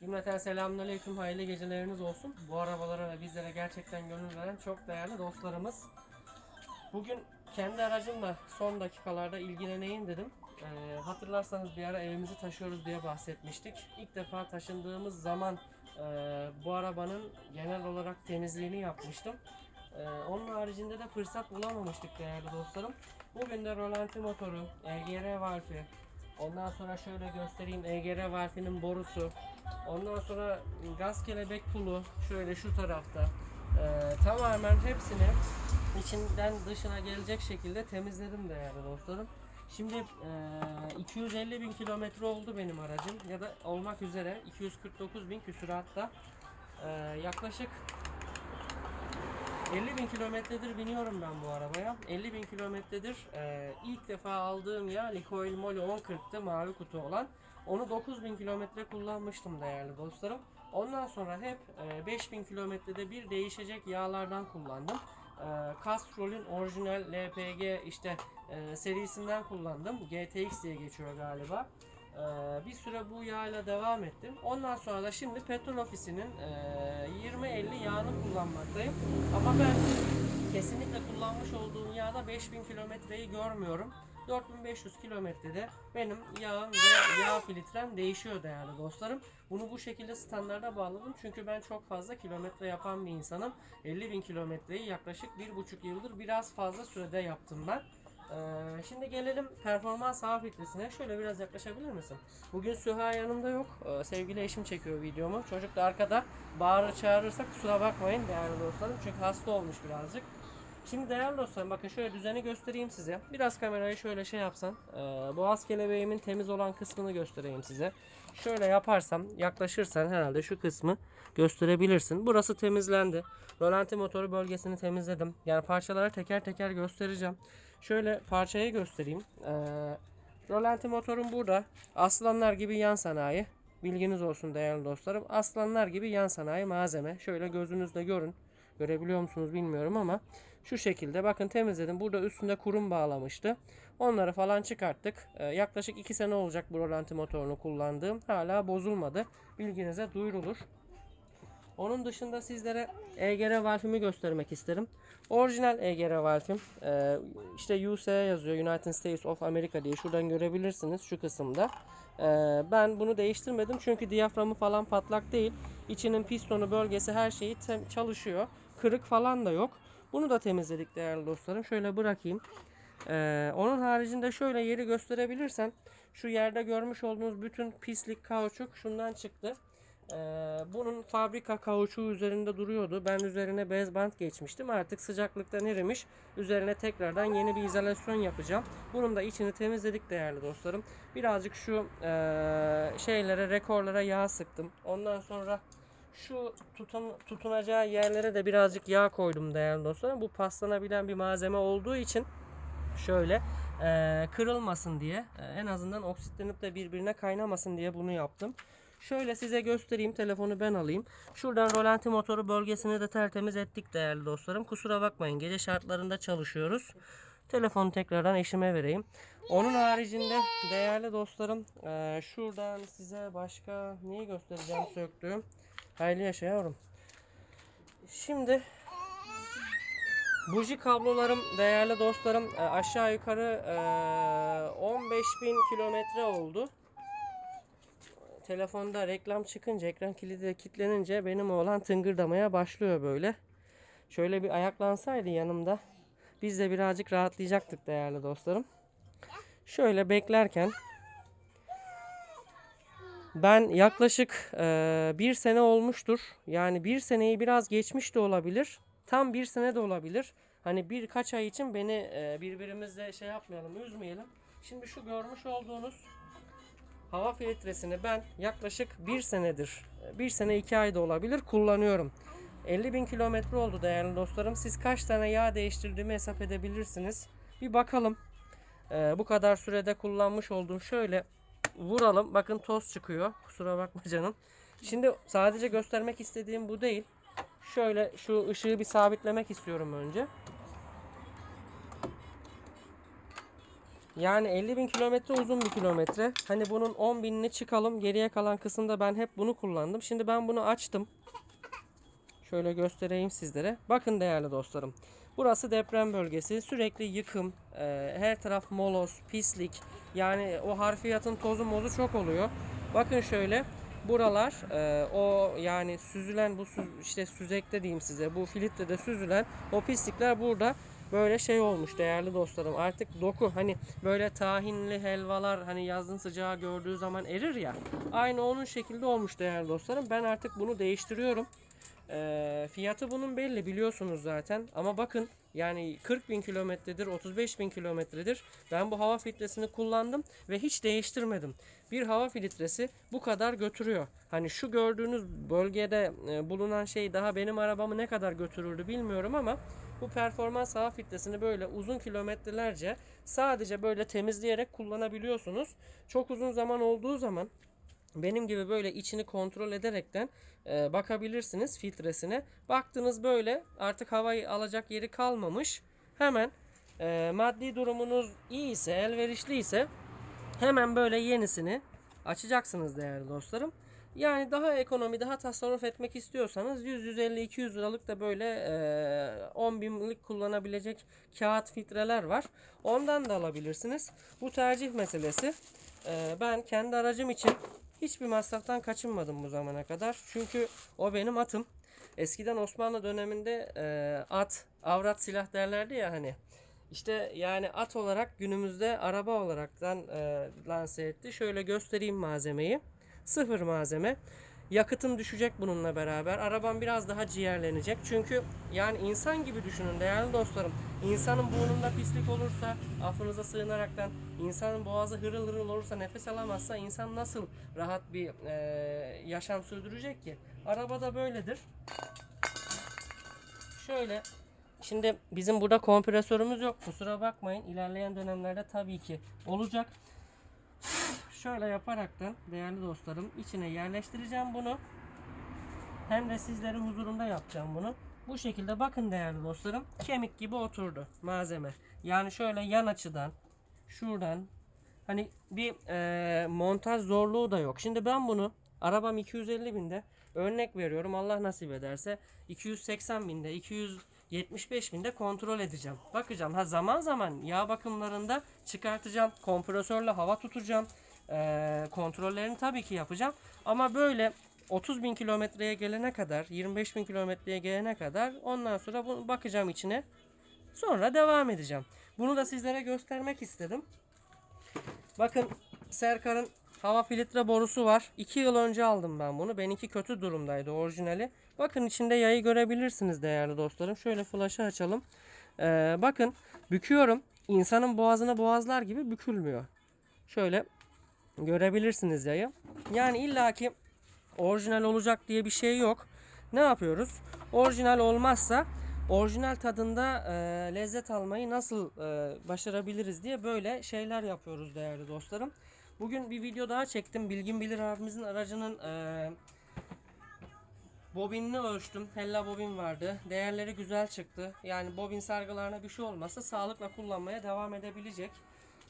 Cümleten selamünaleyküm, hayırlı geceleriniz olsun. Bu arabalara ve bizlere gerçekten gönül veren çok değerli dostlarımız. Bugün kendi aracımla son dakikalarda ilgileneyim dedim. Ee, hatırlarsanız bir ara evimizi taşıyoruz diye bahsetmiştik. İlk defa taşındığımız zaman e, bu arabanın genel olarak temizliğini yapmıştım. Ee, onun haricinde de fırsat bulamamıştık değerli dostlarım. Bugün de rolanti motoru, EGR valfi, ondan sonra şöyle göstereyim. EGR valfinin borusu, ondan sonra gaz kelebek pulu şöyle şu tarafta. Ee, tamamen hepsini içinden dışına gelecek şekilde temizledim değerli dostlarım. Şimdi e, 250 bin kilometre oldu benim aracım. Ya da olmak üzere 249 bin küsuratta. Ee, yaklaşık 50 bin kilometredir biniyorum ben bu arabaya. 50 bin kilometredir e, ilk defa aldığım yağ Licoil Moly 1040'tı mavi kutu olan. Onu 9 bin kilometre kullanmıştım değerli dostlarım. Ondan sonra hep e, 5 bin kilometrede bir değişecek yağlardan kullandım. E, Castrol'ün orijinal LPG işte e, serisinden kullandım. GTX diye geçiyor galiba. E, bir süre bu yağla devam ettim. Ondan sonra da şimdi petrol ofisinin e, 20-50 yağını kullanmaktayım. Ama ben kesinlikle kullanmış olduğum yağda 5000 kilometreyi görmüyorum. 4500 kilometrede benim yağım ve yağ filtrem değişiyor değerli dostlarım. Bunu bu şekilde standarda bağladım çünkü ben çok fazla kilometre yapan bir insanım. 50.000 kilometreyi yaklaşık 1,5 yıldır biraz fazla sürede yaptım ben. Ee, şimdi gelelim performans hava filtresine. Şöyle biraz yaklaşabilir misin? Bugün Süha yanımda yok. Ee, sevgili eşim çekiyor videomu. Çocuk da arkada bağırır çağırırsa kusura bakmayın değerli dostlarım. Çünkü hasta olmuş birazcık. Şimdi değerli dostlarım bakın şöyle düzeni göstereyim size. Biraz kamerayı şöyle şey yapsan. E, boğaz kelebeğimin temiz olan kısmını göstereyim size. Şöyle yaparsam yaklaşırsan herhalde şu kısmı gösterebilirsin. Burası temizlendi. Rolanti motoru bölgesini temizledim. Yani parçaları teker teker göstereceğim. Şöyle parçayı göstereyim. E, rolanti motorum burada. Aslanlar gibi yan sanayi. Bilginiz olsun değerli dostlarım. Aslanlar gibi yan sanayi malzeme. Şöyle gözünüzle görün. Görebiliyor musunuz bilmiyorum ama şu şekilde bakın temizledim. Burada üstünde kurum bağlamıştı. Onları falan çıkarttık. Ee, yaklaşık 2 sene olacak bu rolanti motorunu kullandığım. Hala bozulmadı. Bilginize duyurulur. Onun dışında sizlere EGR valfimi göstermek isterim. Orijinal EGR valfim. Ee, işte USA yazıyor. United States of America diye. Şuradan görebilirsiniz şu kısımda. Ee, ben bunu değiştirmedim çünkü diyaframı falan patlak değil. İçinin pistonu bölgesi her şeyi çalışıyor. Kırık falan da yok. Bunu da temizledik değerli dostlarım. Şöyle bırakayım. Ee, onun haricinde şöyle yeri gösterebilirsem şu yerde görmüş olduğunuz bütün pislik kauçuk şundan çıktı. Ee, bunun fabrika kauçuğu üzerinde duruyordu. Ben üzerine bez bant geçmiştim. Artık sıcaklıktan erimiş. Üzerine tekrardan yeni bir izolasyon yapacağım. Bunun da içini temizledik değerli dostlarım. Birazcık şu eee, şeylere, rekorlara yağ sıktım. Ondan sonra şu tutun, tutunacağı yerlere de birazcık yağ koydum değerli dostlarım. Bu paslanabilen bir malzeme olduğu için şöyle eee, kırılmasın diye eee, en azından oksitlenip de birbirine kaynamasın diye bunu yaptım. Şöyle size göstereyim. Telefonu ben alayım. Şuradan rolanti motoru bölgesini de tertemiz ettik değerli dostlarım. Kusura bakmayın. Gece şartlarında çalışıyoruz. Telefonu tekrardan eşime vereyim. Onun haricinde değerli dostlarım eee, şuradan size başka neyi göstereceğim söktüğüm. Hayırlı yaşa yavrum. Şimdi buji kablolarım değerli dostlarım e, aşağı yukarı e, 15 bin kilometre oldu. Telefonda reklam çıkınca ekran kilidi de kilitlenince benim oğlan tıngırdamaya başlıyor böyle. Şöyle bir ayaklansaydı yanımda biz de birazcık rahatlayacaktık değerli dostlarım. Şöyle beklerken ben yaklaşık e, bir sene olmuştur. Yani bir seneyi biraz geçmiş de olabilir. Tam bir sene de olabilir. Hani birkaç ay için beni e, birbirimizle şey yapmayalım, üzmeyelim. Şimdi şu görmüş olduğunuz hava filtresini ben yaklaşık bir senedir, bir sene iki ayda olabilir kullanıyorum. 50 bin kilometre oldu değerli dostlarım. Siz kaç tane yağ değiştirdiğimi hesap edebilirsiniz. Bir bakalım. E, bu kadar sürede kullanmış olduğum şöyle vuralım. Bakın toz çıkıyor. Kusura bakma canım. Şimdi sadece göstermek istediğim bu değil. Şöyle şu ışığı bir sabitlemek istiyorum önce. Yani 50 bin kilometre uzun bir kilometre. Hani bunun 10 binini çıkalım. Geriye kalan kısımda ben hep bunu kullandım. Şimdi ben bunu açtım. Şöyle göstereyim sizlere. Bakın değerli dostlarım. Burası deprem bölgesi. Sürekli yıkım, e, her taraf moloz, pislik. Yani o harfiyatın tozu mozu çok oluyor. Bakın şöyle. Buralar e, o yani süzülen bu süz- işte süzekte diyeyim size bu filtrede süzülen o pislikler burada böyle şey olmuş değerli dostlarım. Artık doku hani böyle tahinli helvalar hani yazın sıcağı gördüğü zaman erir ya. Aynı onun şekilde olmuş değerli dostlarım. Ben artık bunu değiştiriyorum. Ee, fiyatı bunun belli biliyorsunuz zaten ama bakın yani 40 bin kilometredir 35 bin kilometredir ben bu hava filtresini kullandım ve hiç değiştirmedim. Bir hava filtresi bu kadar götürüyor. Hani şu gördüğünüz bölgede e, bulunan şey daha benim arabamı ne kadar götürürdü bilmiyorum ama bu performans hava filtresini böyle uzun kilometrelerce sadece böyle temizleyerek kullanabiliyorsunuz. Çok uzun zaman olduğu zaman benim gibi böyle içini kontrol ederekten e, bakabilirsiniz filtresine. Baktınız böyle artık havayı alacak yeri kalmamış. Hemen e, maddi durumunuz iyi ise, elverişli ise hemen böyle yenisini açacaksınız değerli dostlarım. Yani daha ekonomi, daha tasarruf etmek istiyorsanız 100, 150, 200 liralık da böyle e, 10 binlik kullanabilecek kağıt filtreler var. Ondan da alabilirsiniz. Bu tercih meselesi. E, ben kendi aracım için hiçbir masraftan kaçınmadım bu zamana kadar. Çünkü o benim atım. Eskiden Osmanlı döneminde e, at, avrat silah derlerdi ya hani. İşte yani at olarak günümüzde araba olaraktan e, lanse etti. Şöyle göstereyim malzemeyi. Sıfır malzeme. Yakıtım düşecek bununla beraber. Arabam biraz daha ciğerlenecek. Çünkü yani insan gibi düşünün değerli dostlarım. İnsanın burnunda pislik olursa affınıza sığınaraktan insanın boğazı hırıl hırıl olursa nefes alamazsa insan nasıl rahat bir e, yaşam sürdürecek ki? Arabada böyledir. Şöyle Şimdi bizim burada kompresörümüz yok. Kusura bakmayın. İlerleyen dönemlerde tabii ki olacak. Şöyle yaparaktan değerli dostlarım içine yerleştireceğim bunu. Hem de sizlerin huzurunda yapacağım bunu. Bu şekilde bakın değerli dostlarım. Kemik gibi oturdu malzeme. Yani şöyle yan açıdan şuradan hani bir e, montaj zorluğu da yok. Şimdi ben bunu arabam 250 binde örnek veriyorum Allah nasip ederse 280 binde 275 binde kontrol edeceğim. Bakacağım ha zaman zaman yağ bakımlarında çıkartacağım. Kompresörle hava tutacağım. E, kontrollerini tabii ki yapacağım. Ama böyle 30 bin kilometreye gelene kadar 25 bin kilometreye gelene kadar ondan sonra bu, bakacağım içine. Sonra devam edeceğim. Bunu da sizlere göstermek istedim. Bakın Serkar'ın hava filtre borusu var. 2 yıl önce aldım ben bunu. Benimki kötü durumdaydı orijinali. Bakın içinde yayı görebilirsiniz değerli dostlarım. Şöyle flaşı açalım. Ee, bakın büküyorum. İnsanın boğazına boğazlar gibi bükülmüyor. Şöyle görebilirsiniz yayı. Yani illaki orijinal olacak diye bir şey yok. Ne yapıyoruz? Orijinal olmazsa orijinal tadında e, lezzet almayı nasıl e, başarabiliriz diye böyle şeyler yapıyoruz değerli dostlarım. Bugün bir video daha çektim. Bilgin Bilir abimizin aracının e, bobinini ölçtüm. Hella bobin vardı. Değerleri güzel çıktı. Yani bobin sargılarına bir şey olmasa sağlıkla kullanmaya devam edebilecek.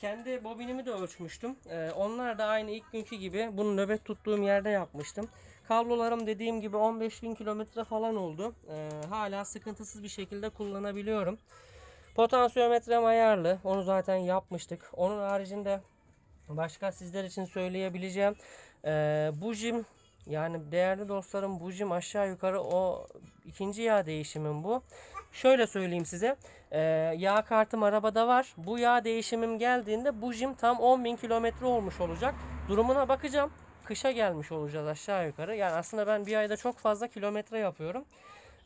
Kendi bobinimi de ölçmüştüm. Ee, onlar da aynı ilk günkü gibi bunu nöbet tuttuğum yerde yapmıştım. Kablolarım dediğim gibi 15.000 kilometre falan oldu. Ee, hala sıkıntısız bir şekilde kullanabiliyorum. Potansiyometrem ayarlı. Onu zaten yapmıştık. Onun haricinde başka sizler için söyleyebileceğim ee, bujim yani değerli dostlarım bujim aşağı yukarı o ikinci yağ değişimim bu. Şöyle söyleyeyim size. Ee, yağ kartım arabada var. Bu yağ değişimim geldiğinde bujim tam 10.000 kilometre olmuş olacak. Durumuna bakacağım. Kışa gelmiş olacağız aşağı yukarı. Yani aslında ben bir ayda çok fazla kilometre yapıyorum.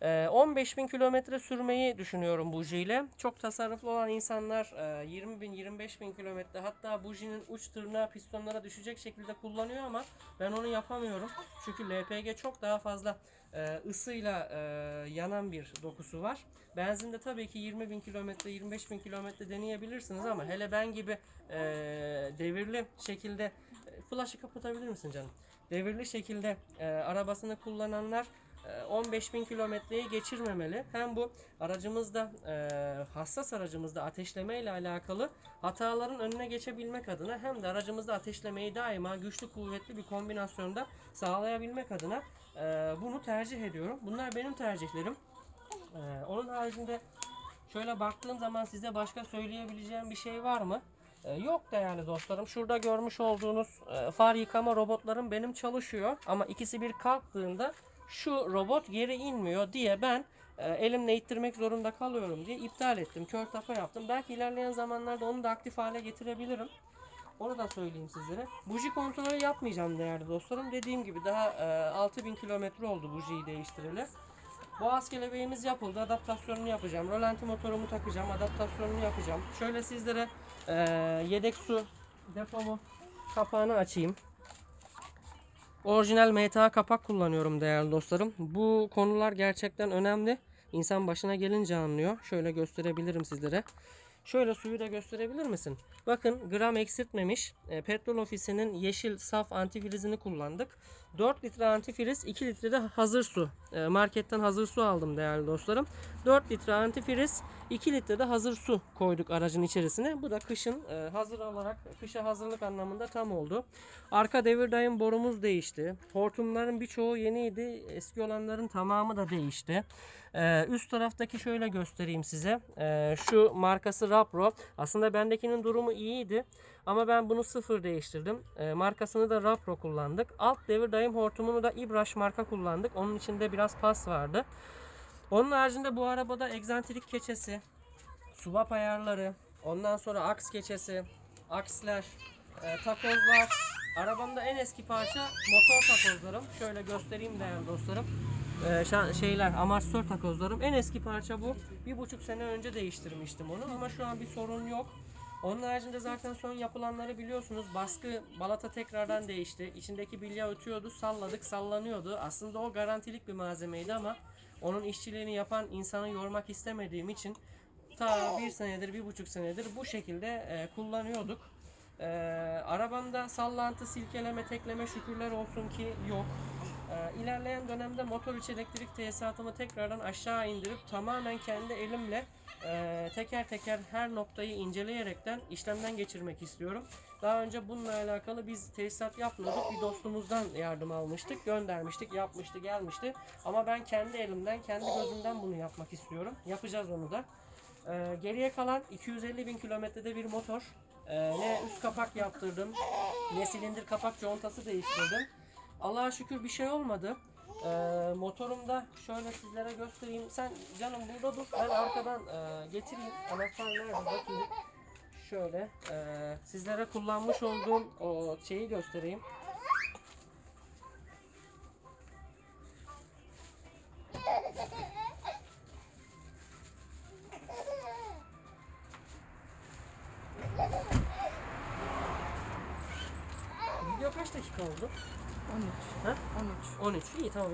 Ee, 15.000 kilometre sürmeyi düşünüyorum bujiyle. Çok tasarruflu olan insanlar e, 20 bin 25 bin kilometre hatta bujinin uç tırnağı pistonlara düşecek şekilde kullanıyor ama ben onu yapamıyorum. Çünkü LPG çok daha fazla e, ısıyla e, yanan bir dokusu var. Benzinde tabii ki 20 bin kilometre 25 bin kilometre deneyebilirsiniz ama hele ben gibi e, devirli şekilde e, flaşı kapatabilir misin canım? Devirli şekilde e, arabasını kullananlar 15 bin kilometreyi geçirmemeli. Hem bu aracımızda e, hassas aracımızda ateşleme ile alakalı hataların önüne geçebilmek adına hem de aracımızda ateşlemeyi daima güçlü kuvvetli bir kombinasyonda sağlayabilmek adına e, bunu tercih ediyorum. Bunlar benim tercihlerim. E, onun haricinde şöyle baktığım zaman size başka söyleyebileceğim bir şey var mı? Yok değerli dostlarım. Şurada görmüş olduğunuz far yıkama robotlarım benim çalışıyor. Ama ikisi bir kalktığında şu robot geri inmiyor diye ben e, elimle ittirmek zorunda kalıyorum diye iptal ettim. Kör tapa yaptım. Belki ilerleyen zamanlarda onu da aktif hale getirebilirim. Onu da söyleyeyim sizlere. Buji kontrolü yapmayacağım değerli dostlarım. Dediğim gibi daha e, 6000 kilometre oldu bujiyi değiştireli. Boğaz kelebeğimiz yapıldı. Adaptasyonunu yapacağım. Rolanti motorumu takacağım. Adaptasyonunu yapacağım. Şöyle sizlere e, yedek su depomu kapağını açayım. Orijinal MTA kapak kullanıyorum değerli dostlarım. Bu konular gerçekten önemli. İnsan başına gelince anlıyor. Şöyle gösterebilirim sizlere. Şöyle suyu da gösterebilir misin? Bakın gram eksiltmemiş. E, petrol ofisinin yeşil saf antifrizini kullandık. 4 litre antifriz, 2 litre de hazır su. E, marketten hazır su aldım değerli dostlarım. 4 litre antifriz, 2 litre de hazır su koyduk aracın içerisine. Bu da kışın e, hazır olarak kışa hazırlık anlamında tam oldu. Arka devir daim borumuz değişti. Hortumların birçoğu yeniydi. Eski olanların tamamı da değişti. Ee, üst taraftaki şöyle göstereyim size. Ee, şu markası Rapro. Aslında bendekinin durumu iyiydi. Ama ben bunu sıfır değiştirdim. Ee, markasını da Rapro kullandık. Alt devir daim hortumunu da İbraş marka kullandık. Onun içinde biraz pas vardı. Onun haricinde bu arabada egzantrik keçesi, subap ayarları, ondan sonra aks keçesi, aksler, e, takozlar. Arabamda en eski parça motor takozlarım. Şöyle göstereyim değerli dostlarım. E, şa- şeyler, amortisör takozlarım. En eski parça bu. Bir buçuk sene önce değiştirmiştim onu ama şu an bir sorun yok. Onun haricinde zaten son yapılanları biliyorsunuz. Baskı balata tekrardan değişti. İçindeki bilya ötüyordu, salladık, sallanıyordu. Aslında o garantilik bir malzemeydi ama onun işçiliğini yapan insanı yormak istemediğim için ta bir senedir, bir buçuk senedir bu şekilde e, kullanıyorduk. E, arabamda sallantı, silkeleme, tekleme şükürler olsun ki yok. E, ilerleyen dönemde motor içi elektrik tesisatımı tekrardan aşağı indirip tamamen kendi elimle e, teker teker her noktayı inceleyerekten işlemden geçirmek istiyorum. Daha önce bununla alakalı biz tesisat yapmıyorduk. Bir dostumuzdan yardım almıştık, göndermiştik, yapmıştı, gelmişti. Ama ben kendi elimden, kendi gözümden bunu yapmak istiyorum. Yapacağız onu da. Ee, geriye kalan 250 bin kilometrede bir motor. Ee, ne üst kapak yaptırdım, ne silindir kapak contası değiştirdim. Allah'a şükür bir şey olmadı. Ee, motorumda şöyle sizlere göstereyim. Sen canım burada dur. Ben arkadan e, getireyim. Anahtar nerede bakayım. Şöyle e, sizlere kullanmış olduğum o şeyi göstereyim.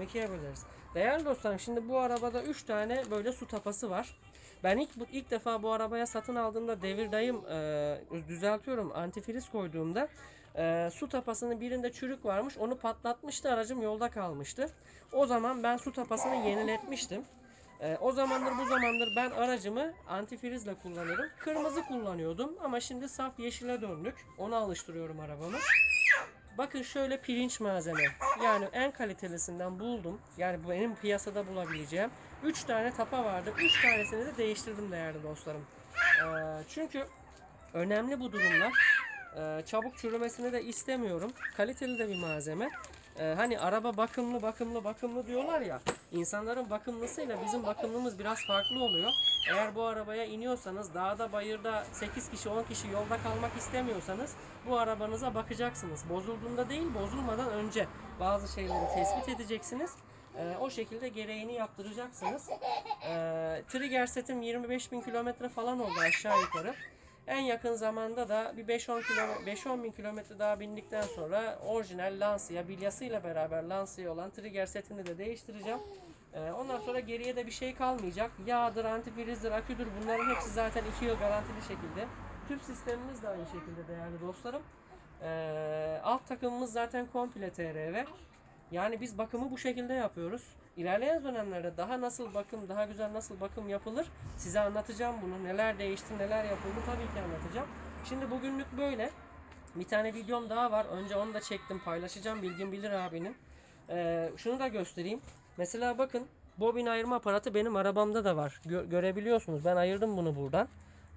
13. İyi tamam ikiye böleriz. Değerli dostlarım şimdi bu arabada 3 tane böyle su tapası var. Ben ilk ilk defa bu arabaya satın aldığımda devir dayım e, düzeltiyorum antifriz koyduğumda e, su tapasının birinde çürük varmış. Onu patlatmıştı aracım yolda kalmıştı. O zaman ben su tapasını yeniletmiştim. E, o zamandır bu zamandır ben aracımı antifrizle kullanırım. Kırmızı kullanıyordum ama şimdi saf yeşile döndük. Ona alıştırıyorum arabamı. Bakın şöyle pirinç malzeme. Yani en kalitelisinden buldum. Yani bu benim piyasada bulabileceğim. 3 tane tapa vardı. 3 tanesini de değiştirdim değerli dostlarım. Ee, çünkü önemli bu durumlar. Ee, çabuk çürümesini de istemiyorum. Kaliteli de bir malzeme. Ee, hani araba bakımlı bakımlı bakımlı diyorlar ya. İnsanların bakımlısıyla bizim bakımlımız biraz farklı oluyor. Eğer bu arabaya iniyorsanız dağda bayırda 8 kişi 10 kişi yolda kalmak istemiyorsanız bu arabanıza bakacaksınız. Bozulduğunda değil bozulmadan önce bazı şeyleri tespit edeceksiniz. Ee, o şekilde gereğini yaptıracaksınız. Ee, trigger setim 25 bin kilometre falan oldu aşağı yukarı. En yakın zamanda da bir 5-10 kilometre 5-10 bin kilometre daha bindikten sonra orijinal Lancia bilyasıyla beraber Lancia olan trigger setini de değiştireceğim. Ee, ondan sonra geriye de bir şey kalmayacak. Yağdır, antifrizdir, aküdür bunların hepsi zaten 2 yıl garantili şekilde. Tüp sistemimiz de aynı şekilde değerli dostlarım. Ee, alt takımımız zaten komple TRV. Yani biz bakımı bu şekilde yapıyoruz. İlerleyen dönemlerde daha nasıl bakım, daha güzel nasıl bakım yapılır size anlatacağım bunu. Neler değişti, neler yapıldı tabii ki anlatacağım. Şimdi bugünlük böyle. Bir tane videom daha var. Önce onu da çektim, paylaşacağım. Bilgin Bilir abinin. Ee, şunu da göstereyim. Mesela bakın bobin ayırma aparatı benim arabamda da var. Gö- görebiliyorsunuz. Ben ayırdım bunu buradan.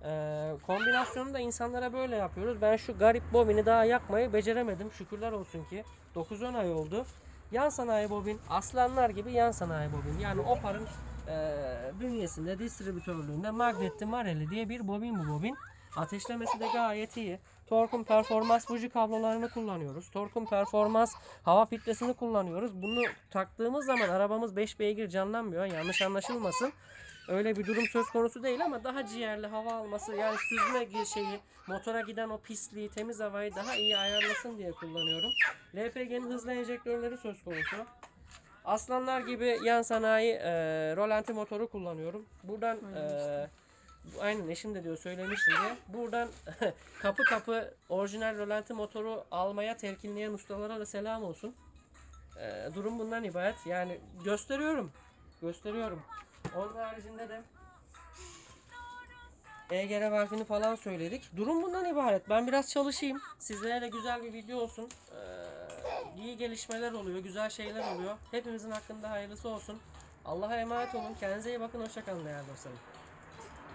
Ee, kombinasyonu da insanlara böyle yapıyoruz. Ben şu garip bobini daha yakmayı beceremedim. Şükürler olsun ki 9-10 ay oldu. Yan sanayi bobin, aslanlar gibi yan sanayi bobin. Yani Opar'ın e, bünyesinde, distribütörlüğünde Magnetli Marelli diye bir bobin bu bobin. Ateşlemesi de gayet iyi. Tork'un performans buji kablolarını kullanıyoruz. Tork'un performans hava filtresini kullanıyoruz. Bunu taktığımız zaman arabamız 5 beygir canlanmıyor. Yanlış anlaşılmasın. Öyle bir durum söz konusu değil ama daha ciğerli hava alması yani süzme şeyi motora giden o pisliği temiz havayı daha iyi ayarlasın diye kullanıyorum. LPG'nin hızlı enjektörleri söz konusu. Aslanlar gibi yan sanayi e, rolanti motoru kullanıyorum. Buradan e, aynen eşim de diyor söylemiştim diye. Buradan kapı kapı orijinal rolanti motoru almaya telkinleyen ustalara da selam olsun. E, durum bundan ibaret. Yani gösteriyorum. Gösteriyorum. Onun haricinde de EGR valfini falan söyledik. Durum bundan ibaret. Ben biraz çalışayım. Sizlere de güzel bir video olsun. Ee, iyi gelişmeler oluyor, güzel şeyler oluyor. Hepimizin hakkında hayırlısı olsun. Allah'a emanet olun. Kendinize iyi bakın. Hoşçakalın değerli dostlarım.